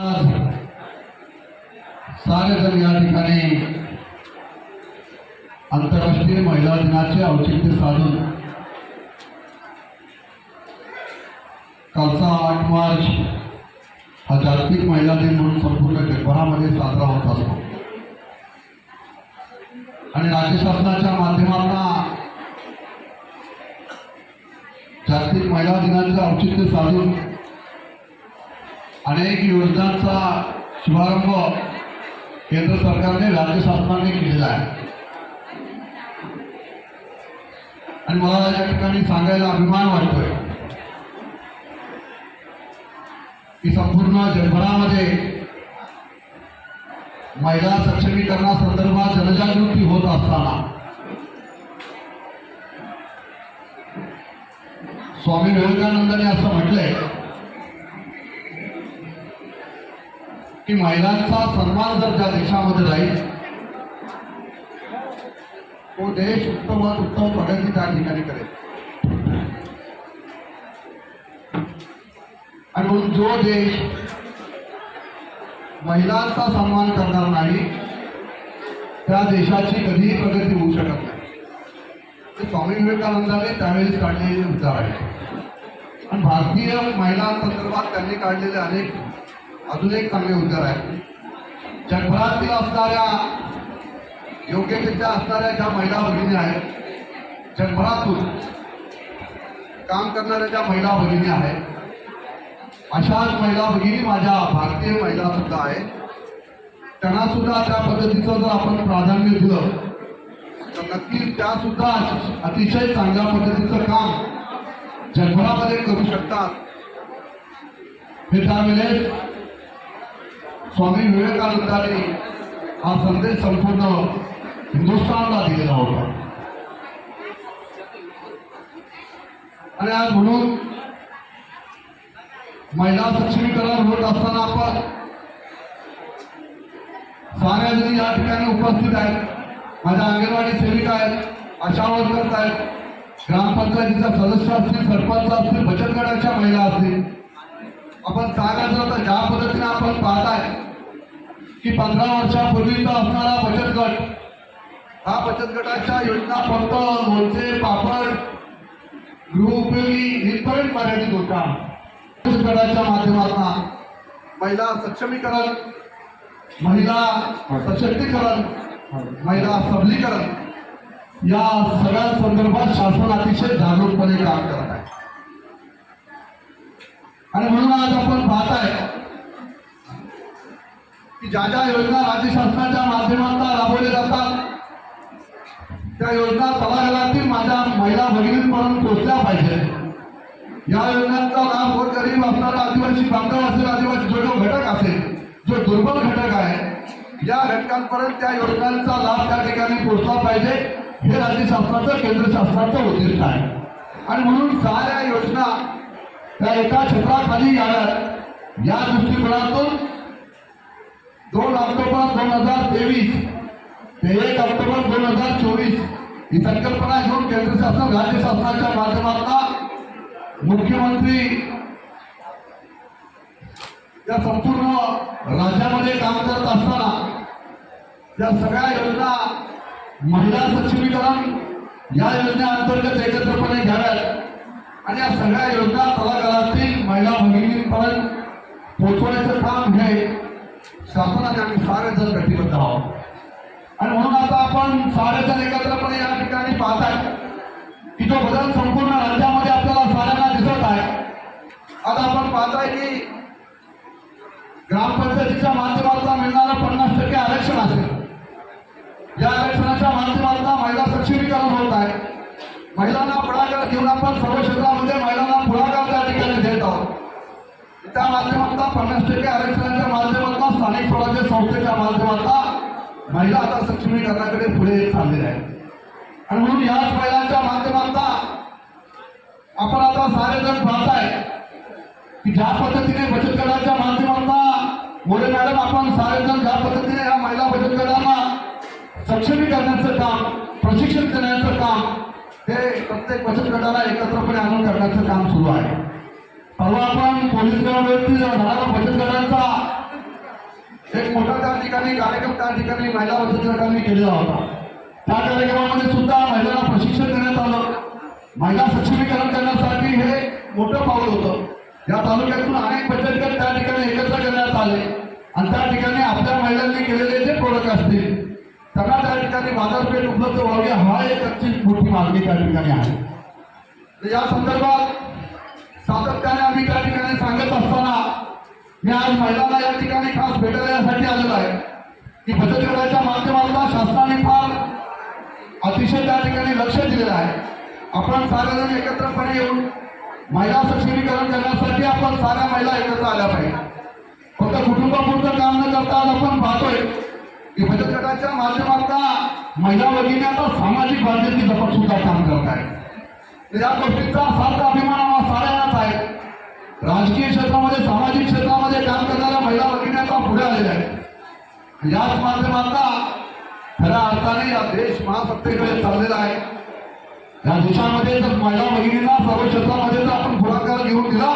आज सारेजण या ठिकाणी आंतरराष्ट्रीय महिला दिनाचे औचित्य साधून कालचा आठ मार्च हा जागतिक महिला दिन म्हणून संपूर्ण जगभरामध्ये साजरा होत असतो. आणि राज्य शासनाच्या माध्यमांना जागतिक महिला दिनाचे औचित्य साधून अनेक योजनांचा शुभारंभ केंद्र सरकारने राज्य शासनाने केलेला आहे. आणि मला या ठिकाणी सांगायला अभिमान वाटतोय की संपूर्ण जगभरामध्ये महिला सक्षमीकरणासंदर्भात जनजागृती होत असताना स्वामी विवेकानंदांनी असं म्हटलंय की महिलांचा सन्मान जर त्या देशामध्ये राहील तो देश उत्तमात उत्तम प्रगती त्या ठिकाणी करेल. आणि म्हणून जो देश महिलांचा सन्मान करणार नाही त्या देशाची कधीही प्रगती होऊ शकत नाही. ते स्वामी विवेकानंदाने त्यावेळेस काढलेले विचार आहेत आणि भारतीय महिलांसंदर्भात त्यांनी काढलेले अनेक अजून एक चांगले उद्गार आहे. जगभरातील असणाऱ्या योग्यतेच्या असणाऱ्या ज्या महिला भगिनी आहेत जगभरातून काम करणाऱ्या ज्या महिला भगिनी आहेत अशाच महिला भगिनी माझ्या भारतीय महिला सुद्धा आहेत. त्यांना सुद्धा त्या पद्धतीचं जर आपण प्राधान्य दिलं तर नक्कीच त्या सुद्धा अतिशय चांगल्या पद्धतीचं काम जगभरामध्ये करू शकतात. हे त्यावेळेस स्वामी विवेकानंदांनी हा संदेश संपूर्ण हिंदुस्थानला दिलेला होता. आणि आज म्हणून महिला सक्षमीकरण होत असताना आपण साऱ्या जणी या ठिकाणी उपस्थित आहेत. माझ्या अंगणवाडी सेविका आहेत आशा वर्कर्स आहेत ग्रामपंचायतीचा सदस्य असतील सरपंच असतील बचत गटाच्या महिला असतील. आपण सांगायचं तर ज्या पद्धतीने आपण पाहताय की पंधरा वर्षापूर्वीचा असणारा बचत गट हा बचत गटाच्या योजना फक्त लोणचे पापड गृहउपयोगी इथपर्यंत मर्यादित होता. बचत गटाच्या माध्यमातून महिला सक्षमीकरण महिला सशक्तीकरण महिला सबलीकरण या सगळ्या संदर्भात शासन अतिशय जागरूकपणे काम करत आणि म्हणून आज आपण पाहताय की ज्या ज्या योजना राज्य शासनाच्या माध्यमातून राबवल्या जातात त्या योजना तळागाळातील माझ्या महिला भगिनींपर्यंत पोहोचल्या पाहिजे या योजनांचा लाभ गोरगरीब असणारा आदिवासी बांधव असेल आदिवासी जो जो घटक असेल जो दुर्बल घटक आहे या घटकांपर्यंत त्या योजनांचा लाभ त्या ठिकाणी पोहोचला पाहिजे हे राज्य शासनाचं केंद्र शासनाचं उद्दिष्ट आहे. आणि म्हणून साऱ्या योजना त्या एका छत्राखाली याव्यात या दृष्टिकोनातून दोन ऑक्टोबर दोन हजार तेवीस ते एक ऑक्टोबर दोन हजार चोवीस ही संकल्पना घेऊन केंद्र शासन राज्य शासनाच्या माध्यमातून मुख्यमंत्री या संपूर्ण राज्यामध्ये काम करत असताना या सगळ्या योजना महिला सक्षमीकरण या योजनेअंतर्गत एकत्रपणे घ्याव्यात. आणि या सगळ्या योजना तळागाळातील महिला भगिनींपर्यंत पोचवण्याचं काम हे शासनाने आम्ही सारेजण कटिबद्ध आहोत. आणि म्हणून आता आपण सारेजण एकत्रपणे या ठिकाणी पाहताय की जो बदल संपूर्ण राज्यामध्ये आपल्याला साऱ्यांना दिसत आहे. आता आपण पाहत आहे की ग्रामपंचायतीच्या माध्यमातून मिळणारं पन्नास टक्के आरक्षण असेल या आरक्षणाच्या माध्यमातून महिला सक्षमीकरण होत आहे. महिलांना पुढाकार घेऊन आपण सर्व क्षेत्रामध्ये महिलांना पुढाकार त्या ठिकाणी देत आहोत. त्या माध्यमातून पन्नास टक्के आरक्षणाच्या माध्यमातून स्थानिक स्वराज्य संस्थेच्या माध्यमातून महिला आता सक्षमीकरणाकडे पुढे चाललेल्या आहेत. आणि म्हणून याच महिलांच्या माध्यमातून आपण आता सारेजण पाहताय की ज्या पद्धतीने बचत गटाच्या माध्यमातून मोरे मॅडम आपण सारेजण ज्या पद्धतीने या महिला बचत गटांना सक्षमीकरणाचं काम प्रशिक्षण देण्याचं काम हे प्रत्येक बचत गटाला एकत्रपणे आणून करण्याचं काम सुरू आहे. परवा आपण पोलीस गटावरती झालेला बचत गटांचा एक मोठा त्या ठिकाणी कार्यक्रम त्या ठिकाणी महिला बचत गटांनी केलेला होता. त्या कार्यक्रमामध्ये सुद्धा महिलांना प्रशिक्षण देण्यात आलं. महिला सक्षमीकरण करण्यासाठी हे मोठं पाऊल होतं. या तालुक्यातून अनेक बचत गट त्या ठिकाणी एकत्र करण्यात आले. आणि त्या ठिकाणी आपल्या महिलांनी केलेले जे प्रोडक्ट असतील त्यांना त्या ठिकाणी बाजारपेठ उपलब्ध व्हावी हा एक अतिशय मोठी मागणी त्या ठिकाणी आहे. तर या संदर्भात सातत्याने आम्ही त्या ठिकाणी सांगत असताना मी आज महिलांना या ठिकाणी खास भेटण्यासाठी आलेलो आहे. की बचत गटाच्या माध्यमातून शासनाने फार अतिशय त्या ठिकाणी लक्ष दिलेलं आहे. आपण सारेजण एकत्रपणे येऊन महिला सक्षमीकरण करण्यासाठी आपण साऱ्या महिला एकत्र आल्या पाहिजे. फक्त कुटुंबापुरतं काम न करता आज आपण पाहतोय की बचत गटाच्या माध्यमातून महिला वर्गीने आता सामाजिक बांधिलकी जपत सुद्धा काम करत आहे. या गोष्टीचा सार्थ अभिमान आम्हाला साऱ्यांनाच आहे. राजकीय क्षेत्रामध्ये सामाजिक क्षेत्रामध्ये काम करणाऱ्या महिला भगिनी आता पुढे आलेल्या आहेत. याच माध्यमातून खऱ्या अर्थाने या देश महासत्तेकडे चाललेला आहे. या देशामध्ये जर महिला भगिनींना सर्व क्षेत्रामध्ये जर आपण पुढाकार घेऊन दिला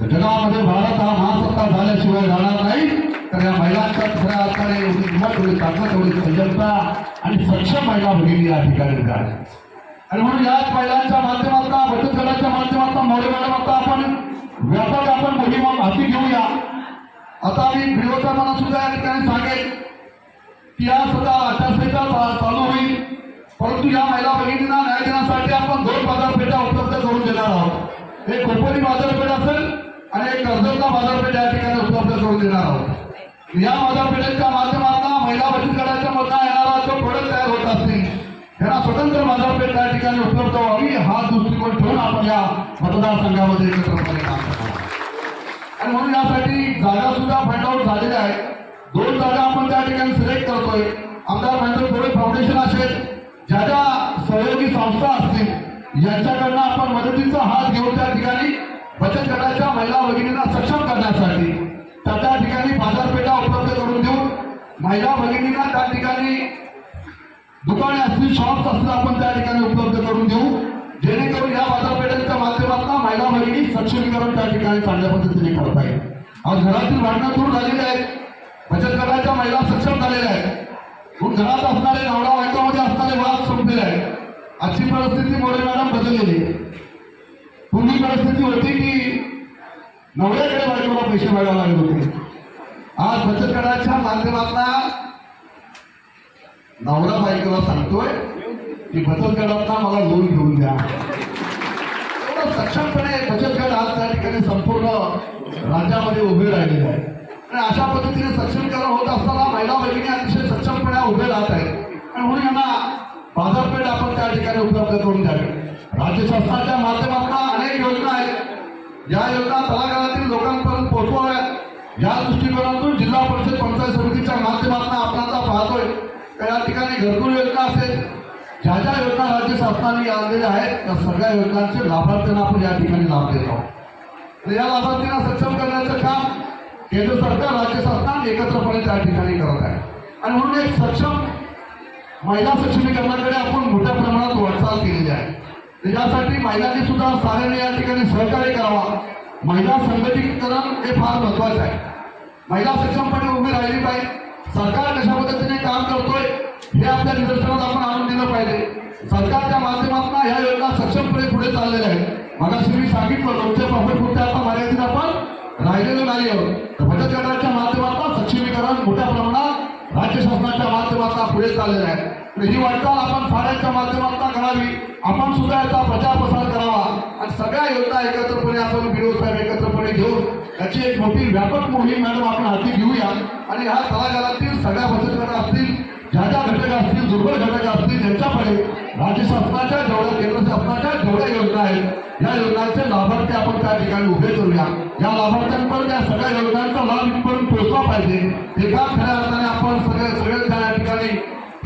तर जगामध्ये भारत हा महासत्ता झाल्याशिवाय राहणार नाही. तर या महिलांचा खऱ्या अर्थाने एवढी हिंमत एवढी ताकद एवढी सजगता आणि सक्षम महिला भगिनी या ठिकाणी झाल्या आणि म्हणून याच महिलांच्या माध्यमातून बचत गटाच्या माध्यमातून मोरे मॅडम आता आपण व्यापक आपण मोहीम हाती घेऊया. आता मी व्हिडिओ सुद्धा या ठिकाणी सांगेल की या सुद्धा आचारसंहिता चालू होईल. परंतु या महिला भगिनींना न्याय देण्यासाठी आपण दोन बाजारपेठा उपलब्ध करून देणार आहोत. एक खोपोली बाजारपेठ असेल आणि एक कर्जतला बाजारपेठ या ठिकाणी उपलब्ध करून देणार आहोत. या बाजारपेठेच्या माध्यमातून महिला बचत गटाच्या मधला येणारा जो प्रोडक्ट तयार होत असतील त्यांना स्वतंत्र बाजारपेठ त्या ठिकाणी उपलब्ध व्हावी हा दृष्टिकोन ठेवून आपण या मतदारसंघामध्ये एकत्रपणे काम करणार आणि म्हणून यासाठी जागा सुद्धा फाइंड आउट झालेल्या आहेत. दोन जागा आपण त्या ठिकाणी सिलेक्ट करतोय. आमदार महेंद्र थोडे फाउंडेशन असेल ज्या ज्या सहयोगी संस्था असतील यांच्याकडनं आपण मदतीचा हात घेऊन त्या ठिकाणी बचत गटाच्या महिला भगिनींना सक्षम करण्यासाठी त्या त्या ठिकाणी बाजारपेठा उपलब्ध करून देऊन महिला भगिनींना त्या ठिकाणी दुकाने असतील शॉप्स असतील आपण त्या ठिकाणी उपलब्ध करून देऊ. जेणेकरून या बाजारपेठेच्या माध्यमातून महिला भगिनी सक्षमीकरण त्या ठिकाणी चांगल्या पद्धतीने करत आहे आज घरातील भांडणं दूर झालेली आहेत. बचत गटाच्या महिला सक्षम झालेल्या आहेत. म्हणून घरात असणारे नवरा बायकोमध्ये असणारे वाद संपलेले आहेत. आजची परिस्थिती मोरे मॅडम बदललेली आहे. पूर्वी परिस्थिती होती की नवऱ्याकडे बाजूला पैसे मिळायला लागत होते. आज बचत गटाच्या माध्यमातून नवरा बायकोला सांगतोय की बचत गटातला मला लोन घेऊन द्या. एवढं सक्षमपणे बचत गट आज त्या ठिकाणी संपूर्ण राज्यामध्ये उभे राहिलेले आहे आणि अशा पद्धतीने सक्षमीकरण होत असताना महिला भगिनी अतिशय सक्षमपणे उभे राहत आहेत. आणि म्हणून यांना बाजारपेठ आपण त्या ठिकाणी उपलब्ध करून द्यावी. राज्य शासनाच्या माध्यमातून अनेक योजना आहेत. या योजना तळागाळातील लोकांपर्यंत पोहोचवाव्यात. या दृष्टिकोनातून जिल्हा परिषद पंचायत समितीच्या माध्यमातून आपण आता पाहतोय का या ठिकाणी घरकुल योजना असेल ज्या ज्या योजना राज्य शासनाने आणलेल्या आहेत त्या सगळ्या योजनांचे लाभार्थ्यांना आपण या ठिकाणी लाभ देत आहोत. तर या लाभार्थ्यांना सक्षम करण्याचं काम केंद्र सरकार राज्य शासन एकत्रपणे त्या ठिकाणी करत आहे. आणि म्हणून एक सक्षम महिला सक्षमीकरणाकडे आपण मोठ्या प्रमाणात वाटचाल केलेली आहे. त्याच्यासाठी महिलांनी सुद्धा साऱ्यांनी या ठिकाणी सहकार्य करावा. महिला संघटीकरण हे फार महत्वाचं आहे. महिला सक्षमपणे उभी राहिली पाहिजे. सरकार कशा पद्धतीने काम करतोय हे आपल्या निदर्शनात आपण आणून दिलं पाहिजे. सरकारच्या माध्यमातून ह्या योजना सक्षमपणे पुढे चाललेल्या आहेत. मगाशी मी सांगितलं दोनशे प्रॉफिट कोटी आता मर्यादित आपण राहिलेलो नाही आहोत बचत गटाच्या माध्यमातून सक्षमीकरण मोठ्या प्रमाणात राज्य शासनाच्या माध्यमातून पुढे चाललेला आहे. ही वाटचाल आपण साड्यांच्या माध्यमातून करावी. आपण सुद्धा याचा प्रचार प्रसार करावा. आणि सगळ्या योजना एकत्रपणे आपण बीडीओ साहेब एकत्रपणे घेऊन याची एक मोठी व्यापक मोहीम मॅडम आपण हाती घेऊया. आणि ह्या तळागाळातील सगळ्या बचत गट असतील ज्या ज्या घटक असतील दुर्बल घटक असतील त्यांच्याकडे राज्य शासनाच्या जेवढ्या केंद्र शासनाच्या जेवढ्या योजना आहेत या योजनांचे लाभार्थी आपण त्या ठिकाणी उभे करूया. या लाभार्थ्यांपर्यंत या सगळ्या योजनांचा लाभ इथपर्यंत पोहोचला पाहिजे. हे काम खऱ्या अर्थाने आपण सगळे सगळे त्या ठिकाणी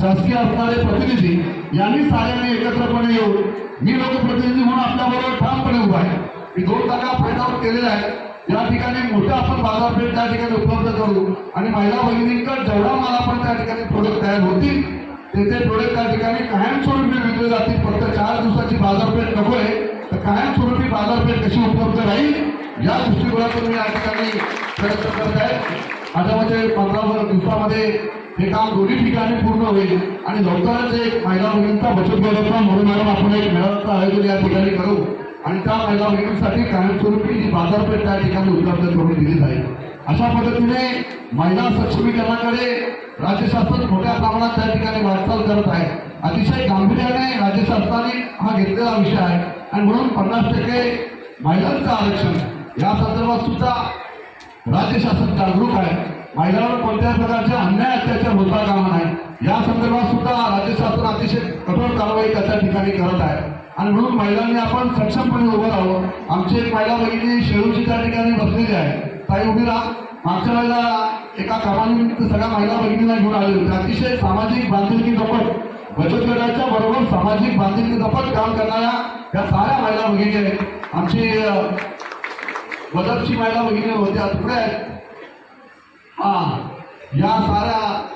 शासकीय असणारे प्रतिनिधी यांनी साऱ्यांनी एकत्रपणे येऊन मी लोकप्रतिनिधी म्हणून आपल्याबरोबर ठामपणे उभा आहे. मी दोन जागा फायदा केलेला आहे या ठिकाणी मोठं आपण बाजारपेठ त्या ठिकाणी उपलब्ध करू. आणि महिला भगिनींकडे जेवढा माल आपण त्या ठिकाणी प्रोडक्ट तयार होतील ते प्रोडक्ट त्या ठिकाणी कायमस्वरूपी विकले जातील. फक्त चार दिवसाची बाजारपेठ नको आहे तर कायमस्वरूपी बाजारपेठ कशी उपलब्ध राहील या दृष्टिकोनातून मी या ठिकाणी प्रयत्न करत आहे. माझ्या म्हणजे पंधरा दिवसामध्ये हे काम दोन्ही ठिकाणी पूर्ण होईल. आणि लवकरच एक महिला मुलींचा बचत गटाचा म्हणून मॅडम आपण एक मेळाव्याचं आयोजन या ठिकाणी करू. आणि त्या महिला भगिनींसाठी कायमस्वरूपी जी बाजारपेठ त्या ठिकाणी उपलब्ध करून दिली जाईल. अशा पद्धतीने महिला सक्षमीकरणाकडे राज्य शासन मोठ्या प्रमाणात त्या ठिकाणी वाटचाल करत आहे. अतिशय गांभीर्याने राज्य शासनाने हा घेतलेला विषय आहे. आणि म्हणून पन्नास टक्के महिलांचं आरक्षण या संदर्भात सुद्धा राज्य शासन जागरूक आहे. महिलांवर कोणत्याही प्रकारचे अन्याय अत्याचार होता कामा नाही या संदर्भात सुद्धा राज्य शासन अतिशय कठोर कारवाई त्याच्या ठिकाणी करत आहे. आणि म्हणून महिलांनी आपण सक्षमपणे उभं राहू आमची एक महिला भगिनी शेळूची त्या ठिकाणी बसलेली आहे. ताई उभी राहा. मागच्या वेळेला एका कामानिमित्त सगळ्या महिला भगिनीला घेऊन आले होते. अतिशय सामाजिक बांधिलकी जपत बचत गटाच्या बरोबर सामाजिक बांधिलकी जपत काम करणाऱ्या या साऱ्या महिला भगिनी आहेत. आमची अं, मदतची महिला भगिनी होत्या. पुढे आहेत. हा या साऱ्या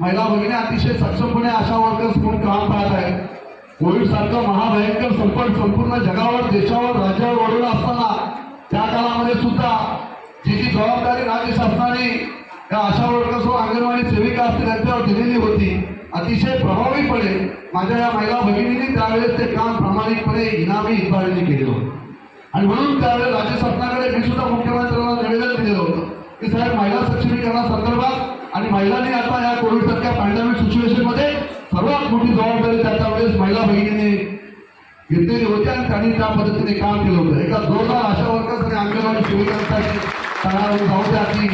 महिला भगिनी अतिशय सक्षमपणे आशा वर्कर्स म्हणून काम पाहत आहेत. कोविड सारखं महाभयंकर संकट संपूर्ण जगावर देशावर राज्यावर ओढवलं असताना त्या काळामध्ये सुद्धा जी जी जबाबदारी राज्य शासनाने त्या आशा वर्कर्स व अंगणवाडी सेविका असतील त्यांच्यावर दिलेली होती. अतिशय प्रभावीपणे माझ्या या महिला भगिनींनी त्यावेळेस ते काम प्रामाणिकपणे इनामी इतबारीने केलं होतं. आणि म्हणून त्यावेळेस राज्य शासनाकडे मी सुद्धा मुख्यमंत्र्यांना निवेदन दिलेलं होतं की साहेब महिला सक्षमीकरणासंदर्भात आणि महिलांनी आता या कोविड सारख्या पॅन्डेमिक सिच्युएशनमध्ये सर्वात मोठी जबाबदारी त्याच्या वेळेस महिला बहिणीने घेतलेली होती आणि त्यांनी त्या पद्धतीने काम केलं होतं. एका जोरदार आशा वर्कर्स आणि अंगणवाडी सेविकांसाठी सांगायला जाऊ द्या की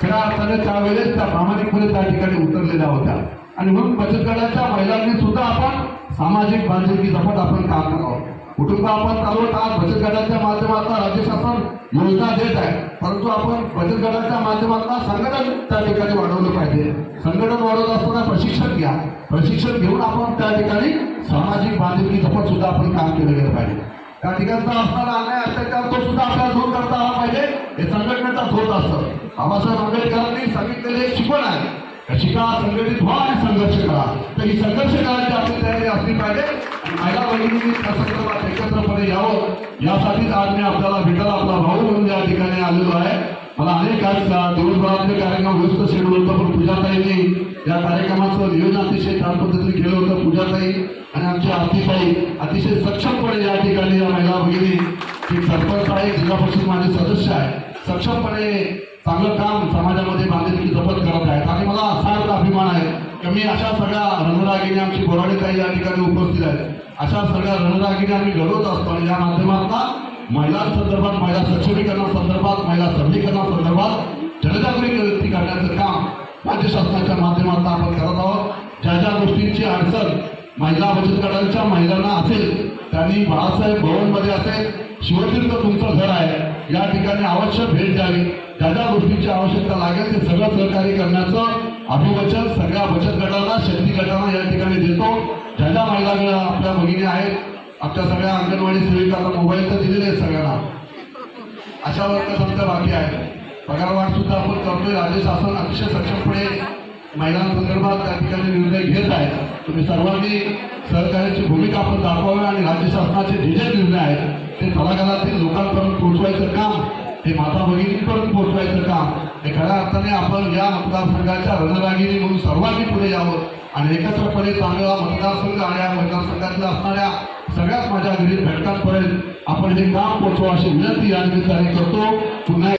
खऱ्या अर्थाने त्यावेळेस त्या प्रामाणिकपणे त्या ठिकाणी उतरलेल्या होत्या. आणि म्हणून बचत गटाच्या महिलांनी सुद्धा आपण सामाजिक बांधिलकी जपत आपण काम करावं. कुटुंब आपण चालवत आज बचत गटाच्या माध्यमातून राज्य शासन योजना देत आहे. परंतु आपण बचत गटाच्या माध्यमातून संघटन त्या ठिकाणी वाढवलं पाहिजे. संघटन वाढवत असताना प्रशिक्षण घ्या. प्रशिक्षण घेऊन आपण त्या ठिकाणी सामाजिक बांधिलकी जपत सुद्धा आपण काम केलं गेलं पाहिजे. त्या ठिकाणचा असणारा अन्याय अत्याचार तो सुद्धा आपल्याला दूर करता आला पाहिजे. हे संघटनेचा होत असतं. बाबासाहेब आंबेडकरांनी सांगितलेले एक शिकवण आहे. शिका संघटित व्हा आणि संघर्ष करा. तर ही संघर्ष करायची आपली तयारी असली पाहिजे. महिला बहिणींनी त्या संदर्भात एकत्रपणे यावं. यासाठीच आज मी आपल्याला भेटायला आपला भाऊ म्हणून या ठिकाणी आलेलो आहे. मला अनेक आज दिवसभरातले कार्यक्रम व्यस्त शेड्यूल होतं पण पूजाताईंनी या कार्यक्रमाचं नियोजन अतिशय छान पद्धतीने केलं होतं. पूजाताई आणि आमची आरतीताई अतिशय सक्षमपणे या ठिकाणी या महिला भगिनी सरपंच आहे जिल्हा परिषद माझे सदस्य आहे. सक्षमपणे चांगलं काम समाजामध्ये बांधिलकी जपत करत आहेत आणि मला असा अभिमान आहे की मी अशा सगळ्या रणरागिणी आमची बोराडेताई या ठिकाणी उपस्थित आहेत. अशा सगळ्या रणरागिणी आम्ही घडवत असतो आणि या माध्यमातून महिलांसंदर्भात महिला सक्षमीकरणासंदर्भात महिला सबलीकरणासंदर्भात जनजागृती करण्याचं काम राज्य शासनाच्या माध्यमातून आपण करत आहोत. ज्या ज्या गोष्टींची अडचण महिला बचत गटांच्या महिलांना असेल त्यांनी बाळासाहेब भवनमध्ये असेल शिवतीर्थ तुमचं घर आहे. या ठिकाणी अवश्य भेट द्यावी. ज्या ज्या गोष्टीची आवश्यकता लागेल ते सगळं सहकार्य करण्याचं अभिवचन सगळ्या बचत गटाला शक्ती गटाला या ठिकाणी देतो. ज्या ज्या महिला आपल्या भगिनी आहेत. आपल्या सगळ्या अंगणवाडी सेविकांना मोबाईल तर दिलेले आहेत सगळ्यांना. अशा वर्ग आमच्या बाकी आहे पगारवाढ सुद्धा आपण करतोय. राज्य शासन अतिशय सक्षमपणे महिलांसंदर्भात त्या ठिकाणी निर्णय घेत आहे. तुम्ही सर्वांनी सहकार्याची भूमिका आपण दाखवावी आणि राज्य शासनाचे जे जे निर्णय आहेत ते तळागाळातील लोकांपर्यंत पोहोचवायचं काम हे माता भगिनीपर्यंत पोहोचवायचं काम. हे खऱ्या अर्थाने आपण या मतदारसंघाच्या रणरागिरी म्हणून सर्वांनी पुढे यावं. आणि एकत्रपणे चांगला मतदारसंघ आणि या मतदारसंघातल्या असणाऱ्या सगळ्यात माझ्या गरीब घटकांपर्यंत आपण हे काम पोहोचवा अशी विनंती या निमित्ताने करतो. पुन्हा